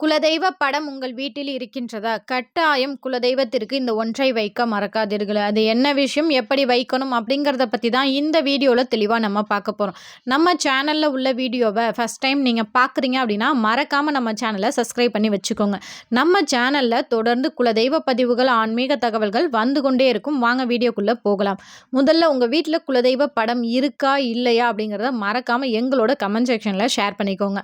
குலதெய்வ படம் உங்கள் வீட்டில் இருக்கின்றதா? கட்டாயம் குலதெய்வத்திற்கு இந்த ஒன்றை வைக்க மறக்காதீர்கள். அது என்ன விஷயம்? எப்படி வைக்கணும்? அப்படிங்கிறத பற்றி தான் இந்த வீடியோவில் தெளிவாக நம்ம பார்க்க போகிறோம் நம்ம சேனலில் உள்ள வீடியோவை ஃபஸ்ட் டைம் நீங்கள் பார்க்குறீங்க அப்படின்னா மறக்காமல் நம்ம சேனலை சப்ஸ்கிரைப் பண்ணி வச்சுக்கோங்க. நம்ம சேனலில் தொடர்ந்து குலதெய்வ பதிவுகள் ஆன்மீக தகவல்கள் வந்து கொண்டே இருக்கும். வாங்க வீடியோக்குள்ளே போகலாம். முதல்ல உங்கள் வீட்டில் குலதெய்வ படம் இருக்கா? இல்லையா? அப்படிங்கிறத மறக்காமல் எங்களோட கமெண்ட் செக்ஷனில் ஷேர் பண்ணிக்கோங்க.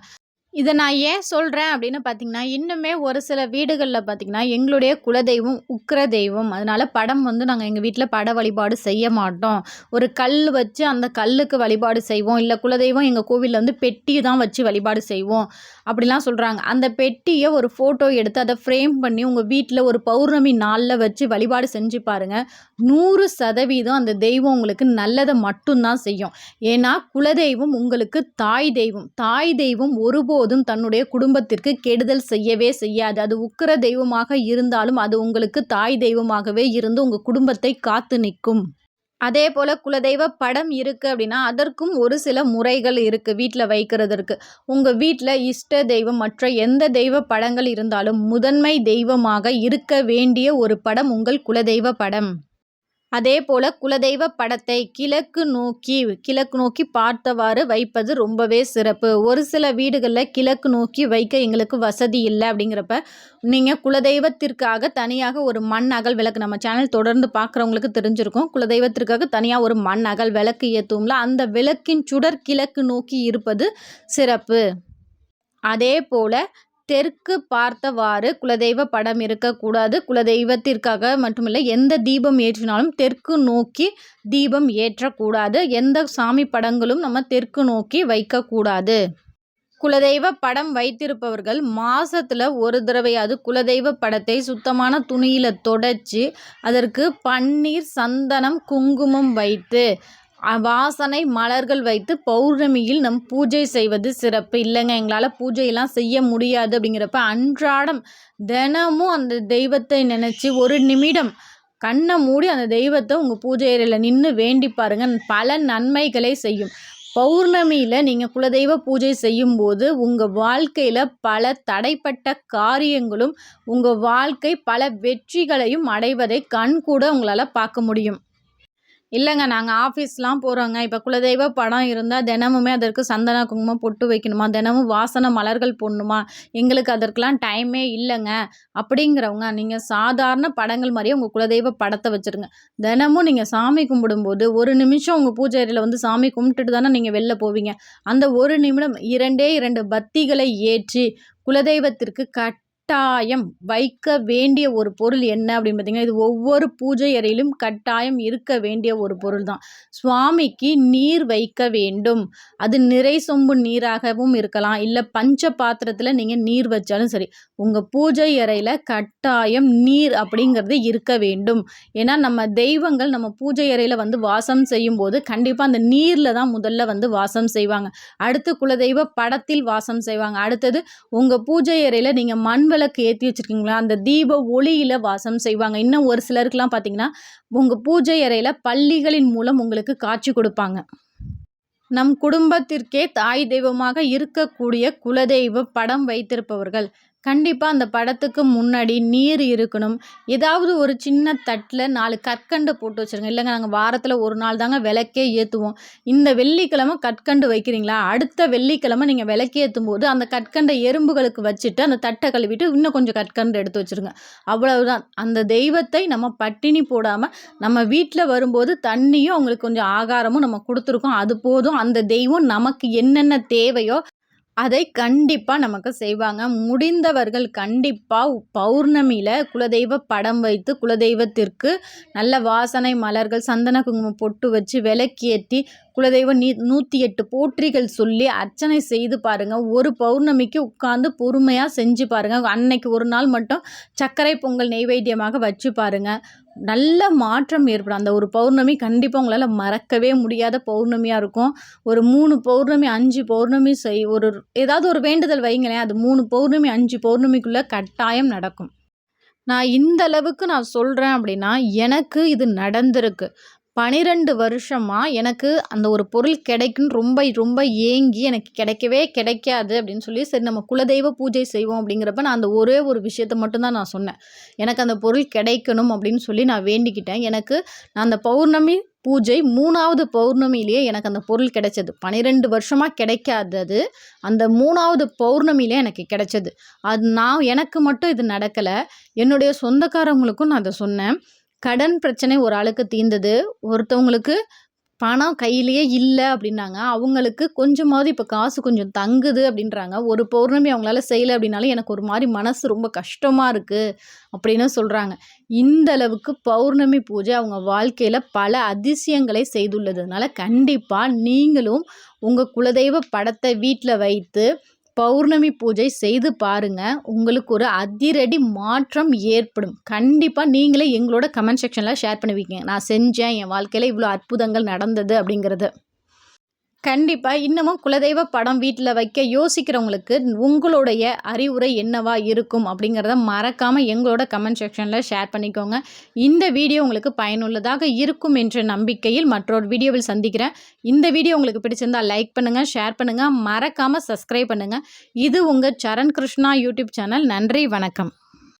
இதை நான் ஏன் சொல்கிறேன் அப்படின்னு பார்த்தீங்கன்னா இன்னுமே ஒரு சில வீடுகளில் பார்த்தீங்கன்னா எங்களுடைய குலதெய்வம் உக்கிர தெய்வம். அதனால் படம் வந்து நாங்கள் எங்கள் வீட்டில் பட வழிபாடு செய்ய மாட்டோம். ஒரு கல் வச்சு அந்த கல்லுக்கு வழிபாடு செய்வோம். இல்லை குலதெய்வம் எங்கள் கோவிலில் வந்து பெட்டி தான் வச்சு வழிபாடு செய்வோம். அப்படிலாம் சொல்கிறாங்க அந்த பெட்டியை ஒரு ஃபோட்டோ எடுத்து அதை ஃப்ரேம் பண்ணி உங்கள் வீட்டில் ஒரு பௌர்ணமி நாளில் வச்சு வழிபாடு செஞ்சு பாருங்கள் நூறு சதவீதம் அந்த தெய்வம் உங்களுக்கு நல்லதை மட்டும்தான் செய்யும். ஏன்னா குலதெய்வம் உங்களுக்கு தாய் தெய்வம். தாய் தெய்வம் ஒருபோதும் ஒருபோதும் தன்னுடைய குடும்பத்திற்கு கெடுதல் செய்யவே செய்யாது. அது உக்கிர தெய்வமாக இருந்தாலும் அது உங்களுக்கு தாய் தெய்வமாகவே இருந்து உங்கள் குடும்பத்தை காத்து நிற்கும். அதே போல் குலதெய்வ படம் இருக்குது அப்படின்னா அதற்கும் ஒரு சில முறைகள் இருக்குது வீட்டில் வைக்கிறதற்கு. உங்கள் வீட்டில் இஷ்ட தெய்வம் மற்ற எந்த தெய்வ படங்கள் இருந்தாலும் முதன்மை தெய்வமாக இருக்க வேண்டிய ஒரு படம் உங்கள் குலதெய்வ படம். அதே போல் குலதெய்வ படத்தை கிழக்கு நோக்கி கிழக்கு நோக்கி பார்த்தவாறு வைப்பது ரொம்பவே சிறப்பு. ஒரு சில வீடுகளில் கிழக்கு நோக்கி வைக்க எங்களுக்கு வசதி இல்லை அப்படிங்கிறப்ப நீங்கள் குலதெய்வத்திற்காக தனியாக ஒரு மண் அகல் விளக்கு நம்ம சேனல் தொடர்ந்து பார்க்குறவங்களுக்கு தெரிஞ்சிருக்கும். குலதெய்வத்திற்காக தனியாக ஒரு மண் அகல் விளக்கு ஏற்றுவோம்ல அந்த விளக்கின் சுடர் கிழக்கு நோக்கி இருப்பது சிறப்பு. அதே போல் தெற்கு பார்த்தவாறு குலதெய்வ படம் இருக்கக்கூடாது குலதெய்வத்திற்காக மட்டுமில்லை எந்த தீபம் ஏற்றினாலும் தெற்கு நோக்கி தீபம் ஏற்றக்கூடாது எந்த சாமி படங்களும் நம்ம தெற்கு நோக்கி வைக்கக்கூடாது குலதெய்வ படம் வைத்திருப்பவர்கள் மாதத்தில் ஒரு தடவையாவது குலதெய்வ படத்தை சுத்தமான துணியில் தொடச்சி அதற்கு பன்னீர் சந்தனம் குங்குமம் வைத்து வாசனை மலர்கள் வைத்து பௌர்ணமியில் நம் பூஜை செய்வது சிறப்பு. இல்லைங்க எங்களால் பூஜையெல்லாம் செய்ய முடியாது அப்படிங்கிறப்ப அன்றாடம் தினமும் அந்த தெய்வத்தை நினச்சி ஒரு நிமிடம் கண்ணை மூடி அந்த தெய்வத்தை உங்கள் பூஜை அறையில் நின்று வேண்டி பாருங்கள் பல நன்மைகளை செய்யும். பௌர்ணமியில் நீங்கள் குலதெய்வ பூஜை செய்யும்போது உங்கள் வாழ்க்கையில் பல தடைப்பட்ட காரியங்களும் உங்கள் வாழ்க்கை பல வெற்றிகளையும் அடைவதை கண் கூட உங்களால் பார்க்க முடியும். இல்லைங்க நாங்கள் ஆஃபீஸ்லாம் போகிறோங்க இப்போ குலதெய்வ படம் இருந்தால் தினமுமே அதற்கு சந்தன குங்குமம் பொட்டு வைக்கணுமா? தினமும் வாசனை மலர்கள் போடணுமா? எங்களுக்கு அதற்கெலாம் டைமே இல்லைங்க. அப்படிங்கிறவங்க நீங்கள் சாதாரண படங்கள் மாதிரியே உங்கள் குலதெய்வ படத்தை வச்சுருங்க. தினமும் நீங்கள் சாமி கும்பிடும்போது ஒரு நிமிஷம் உங்கள் பூஜை வந்து சாமி கும்பிட்டுட்டு தானே நீங்கள் வெளில போவீங்க. அந்த ஒரு நிமிடம் இரண்டே இரண்டு பத்திகளை ஏற்றி குலதெய்வத்திற்கு கட் கட்டாயம் வைக்க வேண்டிய ஒரு பொருள் என்ன அப்படின்னு பார்த்தீங்கன்னா இது ஒவ்வொரு பூஜை அறையிலும் கட்டாயம் இருக்க வேண்டிய ஒரு பொருள் தான் சுவாமிக்கு நீர் வைக்க வேண்டும். அது நிறை சொம்பு நீராகவும் இருக்கலாம். இல்லை பஞ்ச பாத்திரத்தில் நீங்கள் நீர் வச்சாலும் சரி உங்கள் பூஜை அறையில் கட்டாயம் நீர் அப்படிங்கிறது இருக்க வேண்டும். ஏன்னா நம்ம தெய்வங்கள் நம்ம பூஜை அறையில் வந்து வாசம் செய்யும்போது கண்டிப்பாக அந்த நீரில் தான் முதல்ல வந்து வாசம் செய்வாங்க. அடுத்து குலதெய்வ படத்தில் வாசம் செய்வாங்க. அடுத்தது உங்கள் பூஜை அறையில் நீங்கள் மண் விளக்கு ஏற்றி வச்சுருக்கீங்களா? அந்த தீப ஒளியில் வாசம் செய்வாங்க. இன்னும் ஒரு சிலருக்குலாம் பார்த்தீங்கன்னா உங்கள் பூஜை அறையில் பள்ளிகளின் மூலம் உங்களுக்கு காட்சி கொடுப்பாங்க. நம் குடும்பத்திற்கே தாய் தெய்வமாக இருக்கக்கூடிய குலதெய்வ படம் வைத்திருப்பவர்கள் கண்டிப்பாக அந்த படத்துக்கு முன்னாடி நீர் இருக்கணும். ஏதாவது ஒரு சின்ன தட்டில் நாலு கற்கண்டு போட்டு வச்சுருங்க. இல்லைங்க நாங்கள் வாரத்தில் ஒரு நாள் தாங்க விளக்கே ஏற்றுவோம் இந்த வெள்ளிக்கிழமை கற்கண்டு வைக்கிறீங்களா? அடுத்த வெள்ளிக்கிழமை நீங்கள் விளக்கே ஏற்றும் போது அந்த கற்கண்டை எறும்புகளுக்கு வச்சுட்டு அந்த தட்டை கழுவிட்டு இன்னும் கொஞ்சம் கற்கண்டு எடுத்து வச்சுருங்க. அவ்வளவுதான். அந்த தெய்வத்தை நம்ம பட்டினி போடாமல் நம்ம வீட்டில் வரும்போது தண்ணியும் அவங்களுக்கு கொஞ்சம் ஆகாரமும் நம்ம கொடுத்துருக்கோம். அது போதும். அந்த தெய்வம் நமக்கு என்னென்ன தேவையோ அதை கண்டிப்பாக நமக்கு செய்வாங்க. முடிந்தவர்கள் கண்டிப்பாக பௌர்ணமியில் குலதெய்வ படம் வைத்து குலதெய்வத்திற்கு நல்ல வாசனை மலர்கள் சந்தன குங்குமம் பொட்டு வச்சு விளக்கேற்றி குலதெய்வம் நீ நூற்றி எட்டு போற்றிகள் சொல்லி அர்ச்சனை செய்து பாருங்கள் ஒரு பௌர்ணமிக்கு உட்காந்து பொறுமையாக செஞ்சு பாருங்கள் அன்னைக்கு ஒரு நாள் மட்டும் சர்க்கரை பொங்கல் நெய்வேத்தியமாக வச்சு பாருங்கள் நல்ல மாற்றம் ஏற்படும். அந்த ஒரு பௌர்ணமி கண்டிப்பாக உங்களால் மறக்கவே முடியாத பௌர்ணமியாக இருக்கும். ஒரு மூணு பௌர்ணமி அஞ்சு பௌர்ணமி செய் ஒரு ஏதாவது ஒரு வேண்டுதல் வைங்களேன் அது மூணு பௌர்ணமி அஞ்சு பௌர்ணமிக்குள்ளே கட்டாயம் நடக்கும். நான் இந்த அளவுக்கு நான் சொல்கிறேன் அப்படின்னா எனக்கு இது நடந்திருக்கு. பனிரெண்டு வருஷமாக எனக்கு அந்த ஒரு பொருள் கிடைக்கும்னு ரொம்ப ரொம்ப ஏங்கி எனக்கு கிடைக்கவே கிடைக்காது அப்படின்னு சொல்லி சரி நம்ம குலதெய்வ பூஜை செய்வோம் அப்படிங்கிறப்ப நான் அந்த ஒரே ஒரு விஷயத்த மட்டும்தான் நான் சொன்னேன். எனக்கு அந்த பொருள் கிடைக்கணும் அப்படின்னு சொல்லி நான் வேண்டிக்கிட்டேன். எனக்கு நான் அந்த பௌர்ணமி பூஜை மூணாவது பௌர்ணமியிலேயே எனக்கு அந்த பொருள் கிடைச்சது. பன்னிரெண்டு வருஷமாக கிடைக்காதது. அந்த மூணாவது பௌர்ணமியிலே எனக்கு கிடைச்சது. அது நான் எனக்கு மட்டும் இது நடக்கலை. என்னுடைய சொந்தக்காரவங்களுக்கும் நான் அதை சொன்னேன். கடன் பிரச்சனை ஒரு ஆளுக்கு தீர்ந்தது. ஒருத்தவங்களுக்கு பணம் கையிலேயே இல்லை அப்படின்னாங்க. அவங்களுக்கு கொஞ்சமாவது இப்போ காசு கொஞ்சம் தங்குது அப்படின்றாங்க. ஒரு பௌர்ணமி அவங்களால செய்யலை அப்படின்னாலும் எனக்கு ஒரு மாதிரி மனசு ரொம்ப கஷ்டமாக இருக்குது அப்படின்னு சொல்கிறாங்க இந்த அளவுக்கு பௌர்ணமி பூஜை அவங்க வாழ்க்கையில் பல அதிசயங்களை செய்துள்ளதுனால கண்டிப்பாக நீங்களும் உங்கள் குலதெய்வ படத்தை வீட்டில் வைத்து பௌர்ணமி பூஜை செய்து பாருங்க. உங்களுக்கு ஒரு அதிரடி மாற்றம் ஏற்படும். கண்டிப்பாக நீங்களே எங்களோட கமெண்ட் செக்ஷனில் ஷேர் பண்ணுவீங்க. நான் செஞ்சேன் என் வாழ்க்கையில் இவ்வளோ அற்புதங்கள் நடந்தது அப்படிங்கிறது. கண்டிப்பாக இன்னமும் குலதெய்வ படம் வீட்டில் வைக்க யோசிக்கிறவங்களுக்கு உங்களுடைய அறிவுரை என்னவா இருக்கும் அப்படிங்கிறத மறக்காமல் எங்களோட கமெண்ட் செக்ஷனில் ஷேர் பண்ணிக்கோங்க. இந்த வீடியோ உங்களுக்கு பயனுள்ளதாக இருக்கும் என்ற நம்பிக்கையில் மற்றொரு வீடியோவில் சந்திக்கிறேன். இந்த வீடியோ உங்களுக்கு பிடிச்சிருந்தால் லைக் பண்ணுங்கள் ஷேர் பண்ணுங்கள் மறக்காமல் சப்ஸ்கிரைப் பண்ணுங்கள் இது உங்கள் சரண் கிருஷ்ணா யூடியூப் சேனல் நன்றி வணக்கம்.